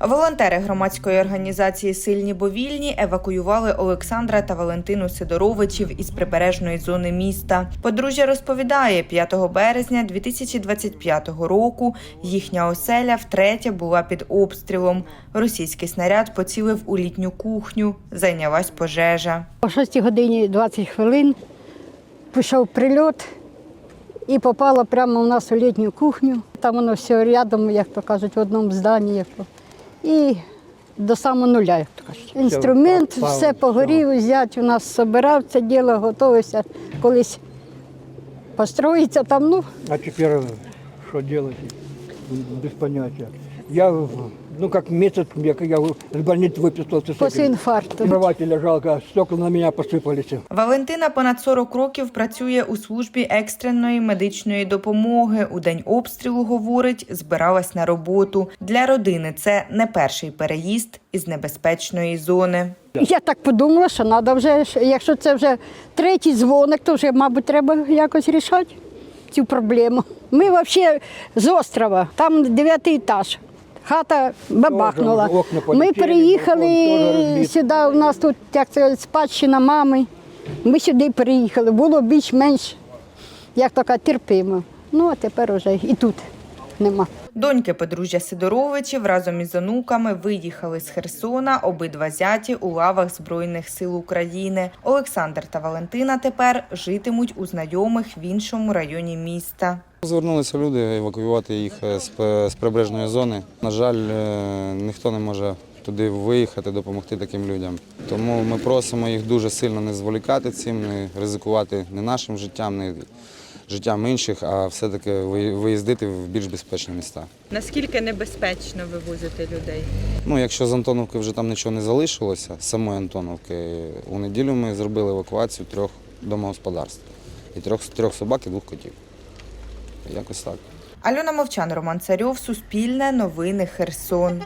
Волонтери громадської організації Сильні бо вільні евакуювали Олександра та Валентину Сидоровичів із прибережної зони міста. Подружжя розповідає, 5 березня 2025 року їхня оселя втретє була під обстрілом. Російський снаряд поцілив у літню кухню. Зайнялась пожежа. О 6 годині 20 хвилин пішов прильот і попало прямо у нас у літню кухню. Там воно все рядом, як то кажуть, в одному зданні. І до самого нуля, як то кажуть. Інструмент, все погорів, взять у нас собирав це діло, готувався колись построїться там. Ну, А тепер що робити? Без поняття. Я, ну как месяц, я, я с больницы выписался. с після этим. інфаркту. В кровати лежал, когда стекла на меня посыпались. Валентина понад 40 років працює у службі екстреної медичної допомоги. У день обстрілу говорить, збиралась на роботу. Для родини це не перший переїзд із небезпечної зони. Я так подумала, що треба вже, якщо це вже третій дзвоник, то вже, мабуть, треба якось рішати цю проблему. Ми взагалі з острова, там дев'ятий етаж. Хата бабахнула. Тоже окна Ми полетіли, приїхали теж сюди, у нас тут як це, спадщина мами. Ми сюди приїхали, було більш-менш, як кажуть, терпимо. Ну, а тепер вже і тут нема. Доньки подружжя Сидоровичів разом із онуками виїхали з Херсона, обидва зяті у лавах Збройних сил України. Олександр та Валентина тепер житимуть у знайомих в іншому районі міста. Звернулися люди евакуювати їх е, з прибережної зони. На жаль, е, ніхто не може туди виїхати, допомогти таким людям. Тому ми просимо їх дуже сильно не зволікати цим, не ризикувати не нашим життям, не життям інших, а все-таки виїздити в більш безпечні міста. Наскільки небезпечно вивозити людей? Ну, якщо з Антоновки вже там нічого не залишилося, самої Антоновки, у неділю ми зробили евакуацію трьох домогосподарств. І трьох, трьох собак і двох котів. Якось так. Альона Мовчан, Роман Царьов, Суспільне, Новини Херсон.